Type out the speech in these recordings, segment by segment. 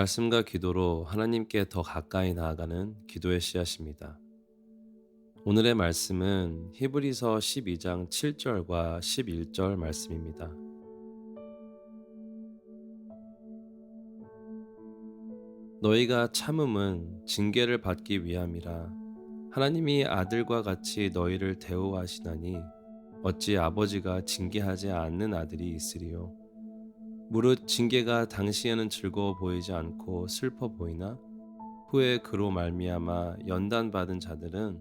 말씀과 기도로 하나님께 더 가까이 나아가는 기도의 씨앗입니다. 오늘의 말씀은 히브리서 12장 7절과 11절 말씀입니다. 너희가 참음은 징계를 받기 위함이라 하나님이 아들과 같이 너희를 대우하시나니 어찌 아버지가 징계하지 않는 아들이 있으리요 무릇 징계가 당시에는 즐거워 보이지 않고 슬퍼 보이나 후에 그로 말미암아 연단 받은 자들은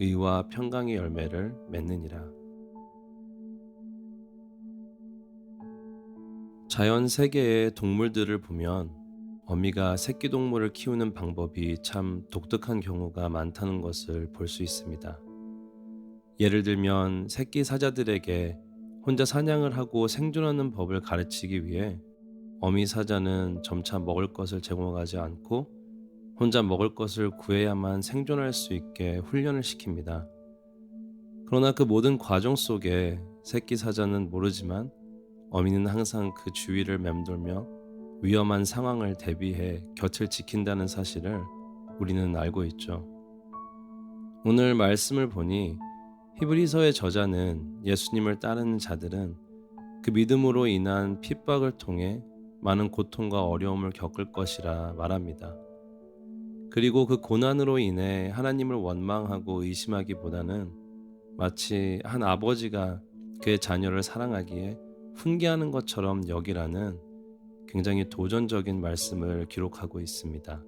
의와 평강의 열매를 맺느니라. 자연 세계의 동물들을 보면 어미가 새끼 동물을 키우는 방법이 참 독특한 경우가 많다는 것을 볼 수 있습니다. 예를 들면 새끼 사자들에게 혼자 사냥을 하고 생존하는 법을 가르치기 위해 어미 사자는 점차 먹을 것을 제공하지 않고 혼자 먹을 것을 구해야만 생존할 수 있게 훈련을 시킵니다. 그러나 그 모든 과정 속에 새끼 사자는 모르지만 어미는 항상 그 주위를 맴돌며 위험한 상황을 대비해 곁을 지킨다는 사실을 우리는 알고 있죠. 오늘 말씀을 보니 히브리서의 저자는 예수님을 따르는 자들은 그 믿음으로 인한 핍박을 통해 많은 고통과 어려움을 겪을 것이라 말합니다. 그리고 그 고난으로 인해 하나님을 원망하고 의심하기보다는 마치 한 아버지가 그의 자녀를 사랑하기에 훈계하는 것처럼 여기라는 굉장히 도전적인 말씀을 기록하고 있습니다.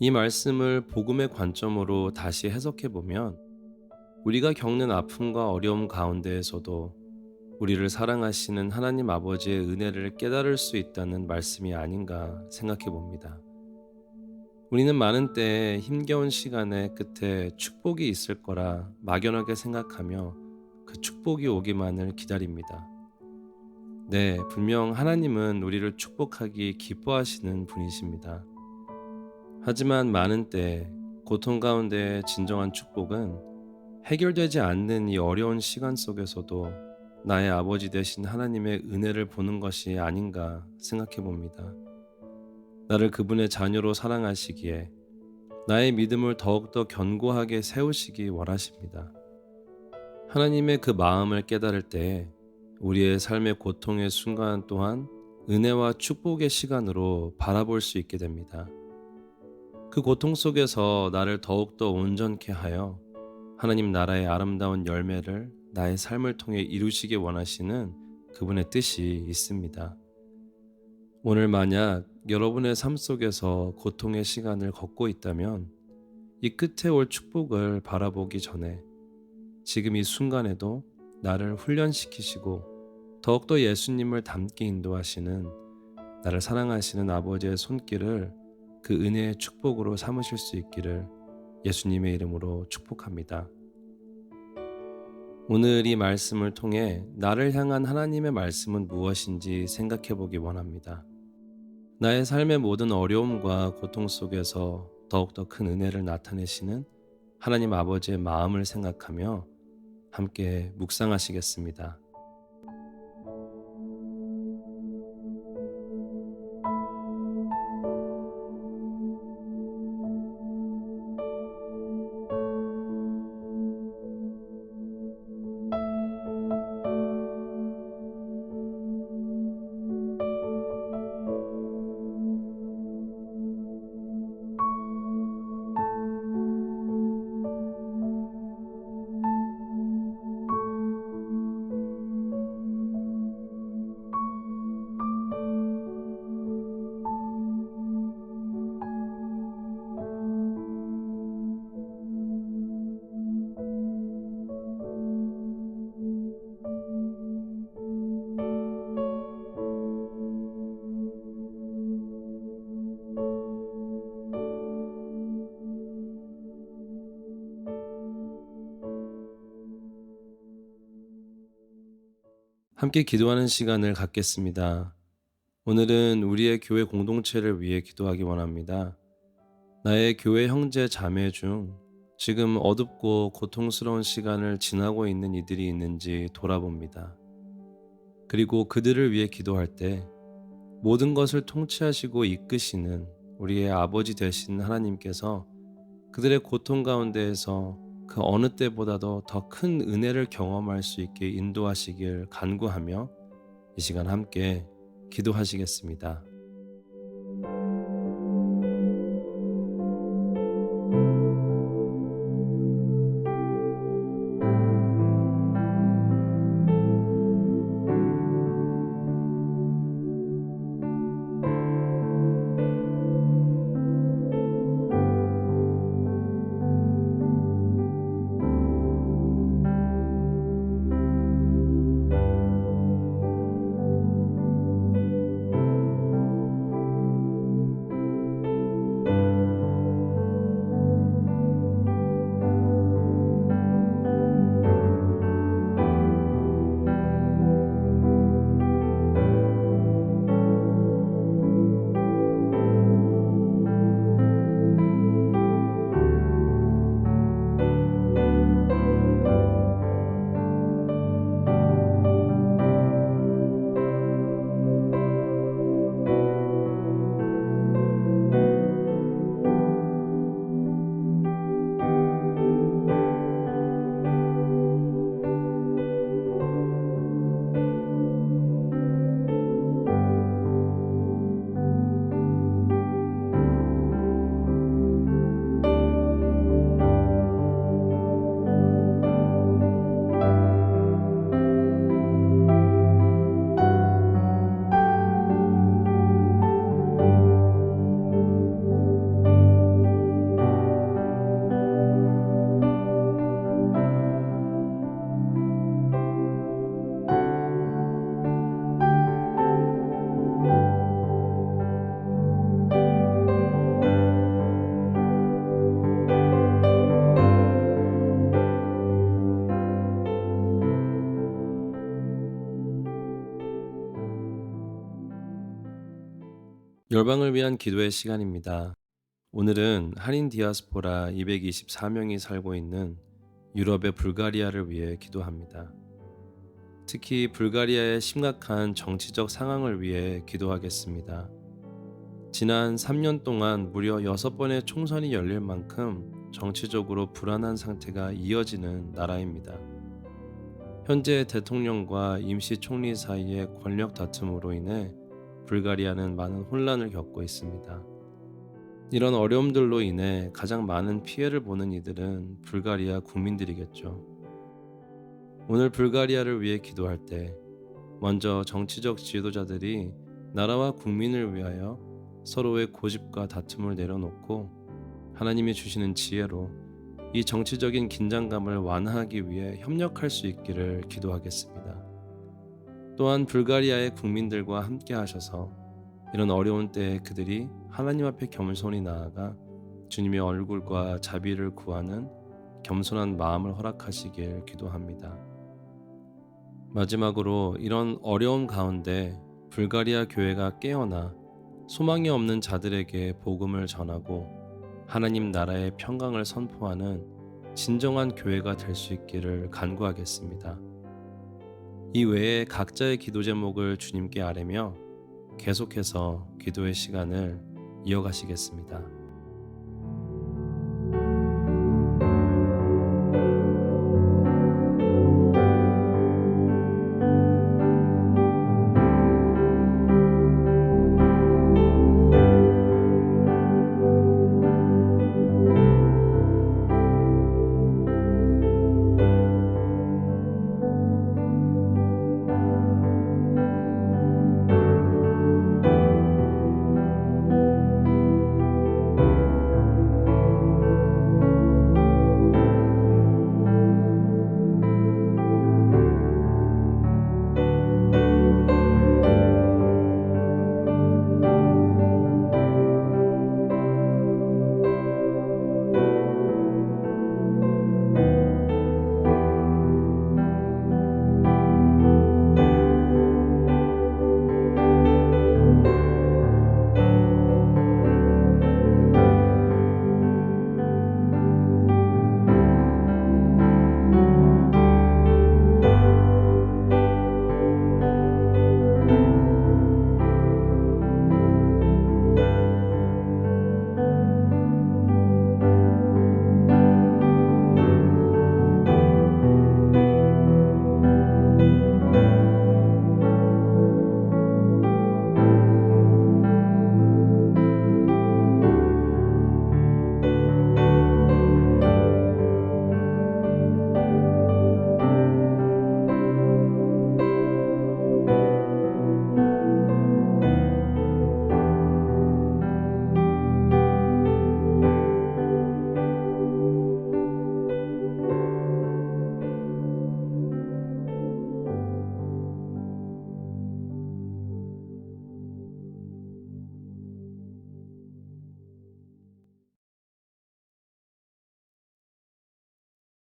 이 말씀을 복음의 관점으로 다시 해석해 보면 우리가 겪는 아픔과 어려움 가운데에서도 우리를 사랑하시는 하나님 아버지의 은혜를 깨달을 수 있다는 말씀이 아닌가 생각해 봅니다. 우리는 많은 때에 힘겨운 시간의 끝에 축복이 있을 거라 막연하게 생각하며 그 축복이 오기만을 기다립니다. 네, 분명 하나님은 우리를 축복하기 기뻐하시는 분이십니다. 하지만 많은 때 고통 가운데 진정한 축복은 해결되지 않는 이 어려운 시간 속에서도 나의 아버지 되신 하나님의 은혜를 보는 것이 아닌가 생각해 봅니다. 나를 그분의 자녀로 사랑하시기에 나의 믿음을 더욱더 견고하게 세우시기 원하십니다. 하나님의 그 마음을 깨달을 때 우리의 삶의 고통의 순간 또한 은혜와 축복의 시간으로 바라볼 수 있게 됩니다. 그 고통 속에서 나를 더욱더 온전케 하여 하나님 나라의 아름다운 열매를 나의 삶을 통해 이루시기 원하시는 그분의 뜻이 있습니다. 오늘 만약 여러분의 삶 속에서 고통의 시간을 걷고 있다면 이 끝에 올 축복을 바라보기 전에 지금 이 순간에도 나를 훈련시키시고 더욱더 예수님을 닮게 인도하시는 나를 사랑하시는 아버지의 손길을 그 은혜의 축복으로 삼으실 수 있기를 예수님의 이름으로 축복합니다. 오늘 이 말씀을 통해 나를 향한 하나님의 말씀은 무엇인지 생각해 보기 원합니다. 나의 삶의 모든 어려움과 고통 속에서 더욱더 큰 은혜를 나타내시는 하나님 아버지의 마음을 생각하며 함께 묵상하시겠습니다. 함께 기도하는 시간을 갖겠습니다. 오늘은 우리의 교회 공동체를 위해 기도하기 원합니다. 나의 교회 형제 자매 중 지금 어둡고 고통스러운 시간을 지나고 있는 이들이 있는지 돌아봅니다. 그리고 그들을 위해 기도할 때 모든 것을 통치하시고 이끄시는 우리의 아버지 되신 하나님께서 그들의 고통 가운데에서 그 어느 때보다도 더 큰 은혜를 경험할 수 있게 인도하시길 간구하며 이 시간 함께 기도하시겠습니다. 열방을 위한 기도의 시간입니다. 오늘은 한인 디아스포라 224명이 살고 있는 유럽의 불가리아를 위해 기도합니다. 특히 불가리아의 심각한 정치적 상황을 위해 기도하겠습니다. 지난 3년 동안 무려 6번의 총선이 열릴 만큼 정치적으로 불안한 상태가 이어지는 나라입니다. 현재 대통령과 임시 총리 사이의 권력 다툼으로 인해 불가리아는 많은 혼란을 겪고 있습니다. 이런 어려움들로 인해 가장 많은 피해를 보는 이들은 불가리아 국민들이겠죠. 오늘 불가리아를 위해 기도할 때 먼저 정치적 지도자들이 나라와 국민을 위하여 서로의 고집과 다툼을 내려놓고 하나님이 주시는 지혜로 이 정치적인 긴장감을 완화하기 위해 협력할 수 있기를 기도하겠습니다. 또한 불가리아의 국민들과 함께 하셔서 이런 어려운 때에 그들이 하나님 앞에 겸손히 나아가 주님의 얼굴과 자비를 구하는 겸손한 마음을 허락하시길 기도합니다. 마지막으로 이런 어려움 가운데 불가리아 교회가 깨어나 소망이 없는 자들에게 복음을 전하고 하나님 나라의 평강을 선포하는 진정한 교회가 될 수 있기를 간구하겠습니다. 이 외에 각자의 기도 제목을 주님께 아뢰며 계속해서 기도의 시간을 이어가시겠습니다.